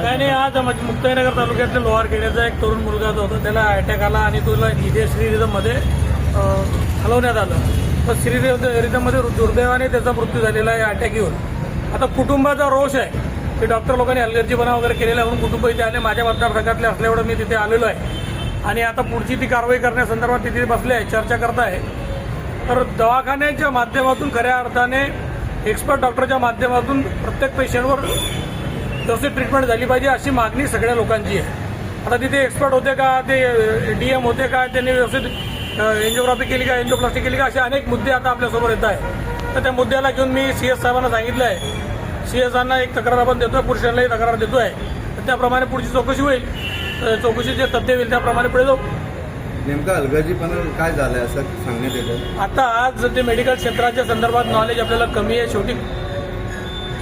काय? नाही आज आम- मुक्ताईनगर तालुक्यातल्या लोहारखेड्याचा एक तरुण मुलगा जो होता त्याला अटॅक आला आणि तुला इथे श्रीरिदममध्ये हलवण्यात आलं. तर श्रीरिदममध्ये दुर्दैवाने त्याचा मृत्यू झालेला आहे अटॅक येऊन. आता कुटुंबाचा रोष आहे. की डॉक्टर लोकांनी अलर्जीपणा वगैरे केलेला म्हणून कुटुंब इथे आले. माझ्या मतदारसंघातले असल्यामुळे मी तिथे आलेलो आहे. आणि आता पुढची ती कारवाई करण्यासंदर्भात तिथे बसले आहे चर्चा करत आहे. तर दवाखान्याच्या माध्यमातून खऱ्या अर्थाने एक्सपर्ट डॉक्टरच्या माध्यमातून प्रत्येक पेशंटवर व्यवस्थित ट्रीटमेंट झाली पाहिजे अशी मागणी सगळ्या लोकांची आहे. आता तिथे एक्सपर्ट होते का ते डीएम होते का त्यांनी व्यवस्थित एन्जिओग्राफी केली का एन्जिओप्लास्टी केली का असे अनेक मुद्दे आता आपल्यासमोर येत आहे तर त्या मुद्द्याला घेऊन मी सी एस साहेबांना सांगितलं आहे सी एसांना एक तक्रार आपण देतोय पुरुषांनाही तक्रार देतोय. तर त्याप्रमाणे पुढची चौकशी होईल. चौकशी जे तथ्य होईल त्याप्रमाणे पुढे जाऊ. नेमका हलगर्जीपणा काय झालंय असं सांगण्यात येतं आता आज ते मेडिकल क्षेत्राच्या संदर्भात नॉलेज आपल्याला कमी आहे शेवटी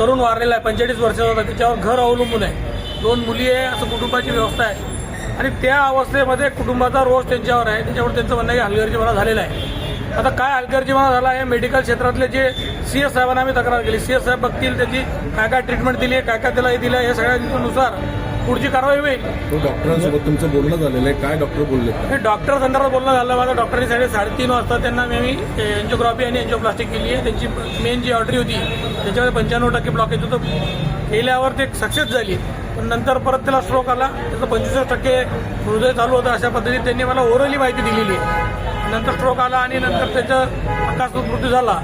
तरुण वारलेला आहे पंचेचाळीस वर्षाचा होता. त्याच्यावर घर अवलंबून आहे. दोन मुली आहे असं कुटुंबाची व्यवस्था आहे. आणि त्या अवस्थेमध्ये कुटुंबाचा रोष त्यांच्यावर आहे. त्याच्यावर त्यांचं म्हणणं आहे की हलगर्जीपणा झालेला आहे. आता काय हलगर्जीपणा झाला आहे? मेडिकल क्षेत्रातले जे सी एस साहेबांना आम्ही तक्रार केली. सी एस साहेब बघतील त्याची काय काय ट्रीटमेंट दिली आहे काय काय त्याला हे दिलं आहे हे सगळ्यांनुसार पुढची कारवाई होईल. तो डॉक्टरांसोबत तुमचं बोलणं झालेलं आहे. काय डॉक्टर बोलले हे डॉक्टर संदर्भात बोलणं झालं. माझं डॉक्टरनी साडे साडेतीन वाजता त्यांना मी एन्जिओग्राफी आणि एन्जिओप्लास्टिक केली आहे. त्यांची मेन जी ऑर्डरी होती त्याच्यामध्ये पंच्याण्णव टक्के ब्लॉकेज होतं. केल्यावर ते सक्सेस झाली. पण नंतर परत त्याला स्ट्रोक आला. त्याचं पंचवीस टक्के हृदय चालू होतं अशा पद्धतीने त्यांनी मला ओरली माहिती दिलेली आहे. नंतर स्ट्रोक आला आणि नंतर त्याचा आकाशरूप मृत्यू झाला.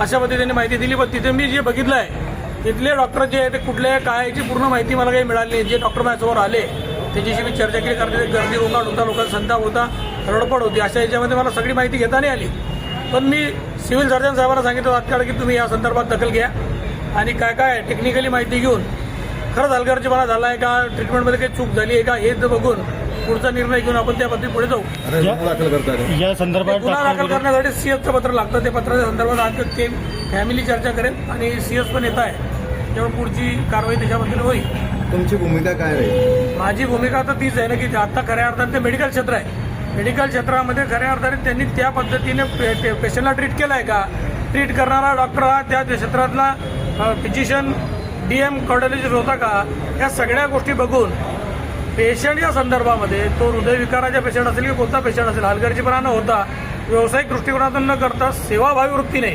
अशा पद्धतीने माहिती दिली. पण तिथे मी जे बघितलं आहे तिथले डॉक्टर जे आहे ते कुठले काय याची पूर्ण माहिती मला काही मिळाली नाही. जे डॉक्टर माझ्यासमोर आले त्याच्याशी मी चर्चा केली कारण तिथे गर्दी रोगाट होता लोकांचा संताप होता रडपड होती. अशा याच्यामध्ये मला सगळी माहिती घेता नाही आली. पण मी सिव्हिल सर्जन साहेबांना सांगितलं तात्काळ की तुम्ही या संदर्भात दखल घ्या आणि काय काय टेक्निकली माहिती घेऊन. खरंच हलगर्जीपणा झाला आहे का? ट्रीटमेंटमध्ये काही चूक झाली आहे का? हे बघून पुढचा निर्णय घेऊन आपण त्या पद्धती पुढे जाऊ. या संदर्भात गुन्हा दाखल करण्यासाठी सीएसचं पत्र लागतं. ते पत्राच्या संदर्भात आज ते फॅमिली चर्चा करेल आणि सीएस पण येत आहे. त्यामुळे पुढची कारवाई त्याच्याबद्दल होईल. तुमची भूमिका काय राहील माझी भूमिका तर तीच आहे ना की आता खऱ्या अर्थाने ते मेडिकल क्षेत्र आहे. मेडिकल क्षेत्रामध्ये खऱ्या अर्थाने त्यांनी त्या पद्धतीने पे- पेशंटला ट्रीट केलं आहे का? ट्रीट करणारा डॉक्टर हा त्या क्षेत्रातला फिजिशियन डी एम कार्डिओलॉजिस्ट होता का? या सगळ्या गोष्टी बघून पेशंटच्या संदर्भामध्ये तो हृदयविकाराच्या पेशंट असेल की कोणता पेशंट असेल हलगर्जीपणा न होता व्यावसायिक दृष्टिकोनातून न करता सेवाभावी वृत्तीने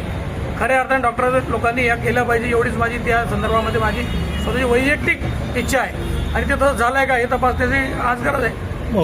खऱ्या अर्थाने डॉक्टर लोकांनी या केलं पाहिजे एवढीच माझी त्या संदर्भामध्ये माझी स्वतःची वैयक्तिक इच्छा आहे. आणि ते तसं झालं आहे का हे तपासण्याची आज गरज आहे.